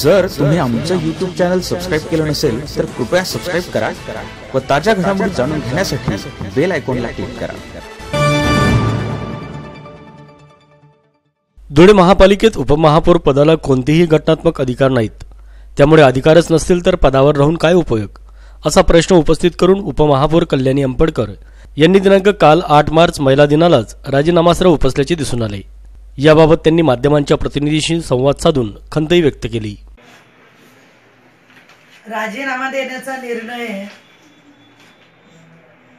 जर तुम्ही आमचं युट्यूब चॅनल सबस्क्राईब केलं नसेल तर कृपया सबस्क्राईब करा व ताज्या घडामोडी जाणून घेण्यासाठी बेल आयकॉनला क्लिक करा. धुळे महापालिकेत उपमहापौर पदाला कोणतेही घटनात्मक अधिकार नाहीत. त्यामुळे अधिकारच नसतील तर पदावर राहून काय उपयोग? असा प्रश्न उपस्थित करून उपमहापौर कल्याणी अंपडकर यांनी दिनांक काल आठ मार्च महिला दिनालाच राजीनामास्त्र उपसल्याचे दिसून आले. याबाबत त्यांनी माध्यमांच्या प्रतिनिधीशी संवाद साधून खंतही व्यक्त केली. राजीनामा देण्याचा निर्णय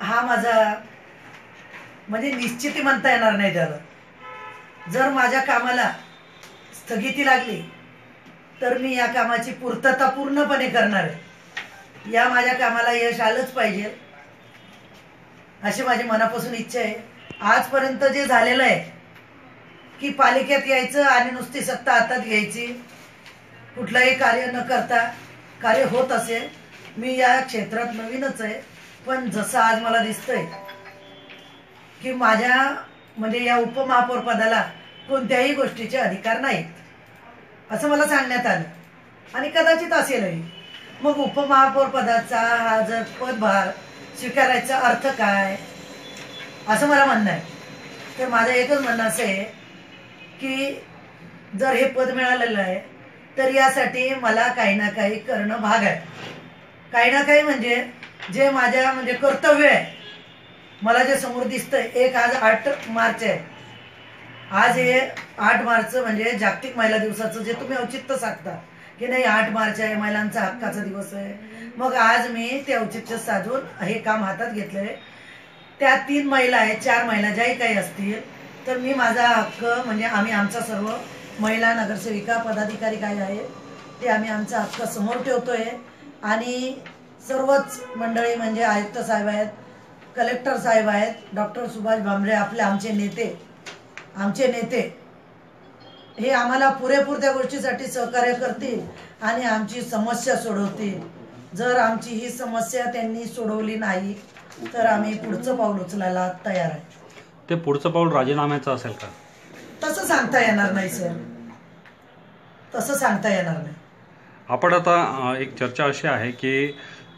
हा माझा म्हणजे निश्चिती म्हणता येणार नाही त्याला. जर माझ्या कामाला स्थगिती लागली तर मी या कामाची पूर्तता पूर्णपणे करणार आहे. या माझ्या कामाला यश आलंच पाहिजे अशी माझी मनापासून इच्छा आहे. आजपर्यंत जे झालेलं आहे की पालिकेत यायचं आणि नुसती सत्ता हातात घ्यायची. कुठलंही कार्य न करता कार्य होत असेल मी या क्षेत्रात नवीनच आहे. पण जसं आज मला दिसतंय की माझ्या म्हणजे या उपमहापौर पदाला कोणत्याही गोष्टीचे अधिकार नाहीत. असं मला सांगण्यात आलं. आणि कदाचित असेलही. मग उपमहापौर पदाचा हा जर पदभार स्वीकारायचा अर्थ काय? असं मला म्हणणं आहे. तर माझं एकच म्हणणं असं आहे की जर हे पद मिळालेलं आहे तर यासाठी मला काही ना काही करणं भाग आहे. काही ना काही म्हणजे जे माझ्या म्हणजे कर्तव्य आहे. मला जे समोर दिसतंय एक आज आठ मार्च आहे. आज हे आठ मार्च म्हणजे जागतिक महिला दिवसाचं जे तुम्ही औचित्य साधता की नाही आठ मार्च आहे महिलांचा हक्काचा दिवस आहे. मग आज मी ते औचित्य साधून हे काम हातात घेतलंय. त्या तीन महिला आहेत चार महिला ज्याही काही असतील तर मी माझा हक्क म्हणजे आम्ही आमचा सर्व महिला नगरसेविका पदाधिकारी काय आहे ते आम्ही आमचा हक्क समोर ठेवतोय. आणि सर्वच मंडळी म्हणजे आयुक्त साहेब आहेत कलेक्टर साहेब आहेत डॉक्टर सुभाष भामरे आपले आमचे नेते आमचे नेते हे आम्हाला पुरेपूर त्या गोष्टीसाठी सहकार्य करतील आणि आमची समस्या सोडवतील. जर आमची ही समस्या त्यांनी सोडवली नाही तर आम्ही पुढचं पाऊल उचलायला तयार आहे. ते पुढचं पाऊल राजीनाम्याचं असेल का? तसं सांगता येणार नाही सर. तसं सांगता येणार नाही. आपण आता एक चर्चा अशी आहे की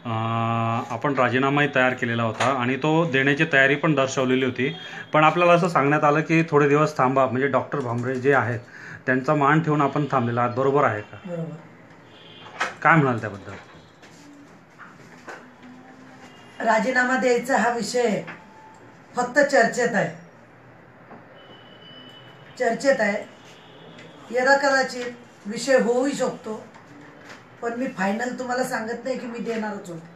आपण राजीनामाही तयार केलेला होता आणि तो देण्याची तयारी पण दर्शवलेली होती. पण आपल्याला असं सांगण्यात आलं की थोडे दिवस थांबा. म्हणजे डॉक्टर भांबरे जे आहेत त्यांचा मान ठेवून आपण थांबलेला आहात. बरोबर आहे का? बरोबर. काय म्हणाल त्याबद्दल? राजीनामा द्यायचा हा विषय फक्त चर्चेत आहे. चर्चेत आहे. यदा कदाचित विषय होऊही शकतो पण मी फायनल तुम्हाला सांगत नाही की मी देणारच होते.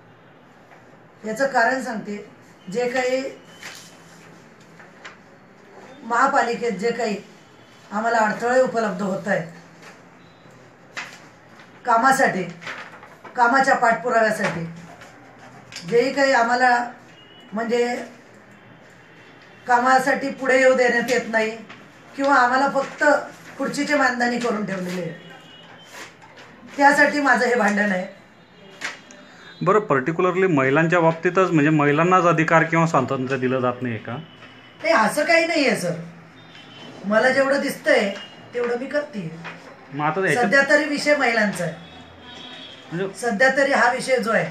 याचं कारण सांगते जे काही महापालिकेत जे काही आम्हाला अडथळे उपलब्ध होत आहेत कामासाठी कामाच्या पाठपुराव्यासाठी जेही काही आम्हाला म्हणजे कामासाठी पुढे येऊ देण्यात येत नाही. किंवा आम्हाला फक्त खुर्चीचे मानधनी करून ठेवलेले आहे त्यासाठी माझं हे भांडण आहे. बरं पर्टिक्युलरली महिलांच्या बाबतीतच म्हणजे महिलांनाच अधिकार किंवा स्वातंत्र्य दिलं जात नाही का? नाही असं काही नाही आहे सर. मला जेवढं दिसतंय तेवढं मी करते मग आता याच्यात सध्या तरी विषय महिलांचा आहे. म्हणजे सध्या तरी हा विषय जो आहे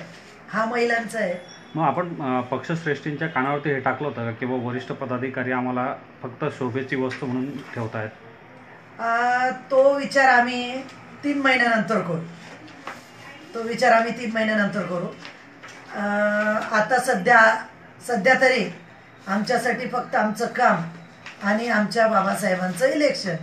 हा महिलांचा आहे. मग आपण पक्षश्रेष्ठींच्या कानावरती हे टाकलं होतं की बाबा वरिष्ठ पदाधिकारी आम्हाला फक्त शोभेची वस्तू म्हणून ठेवतायत. तो विचार आम्ही तीन महिन्यानंतर करू. तो विचार आम्ही तीन महिन्यानंतर करू. आता सध्या सध्या तरी आमच्यासाठी फक्त आमचं काम आणि आमच्या बाबासाहेबांचं इलेक्शन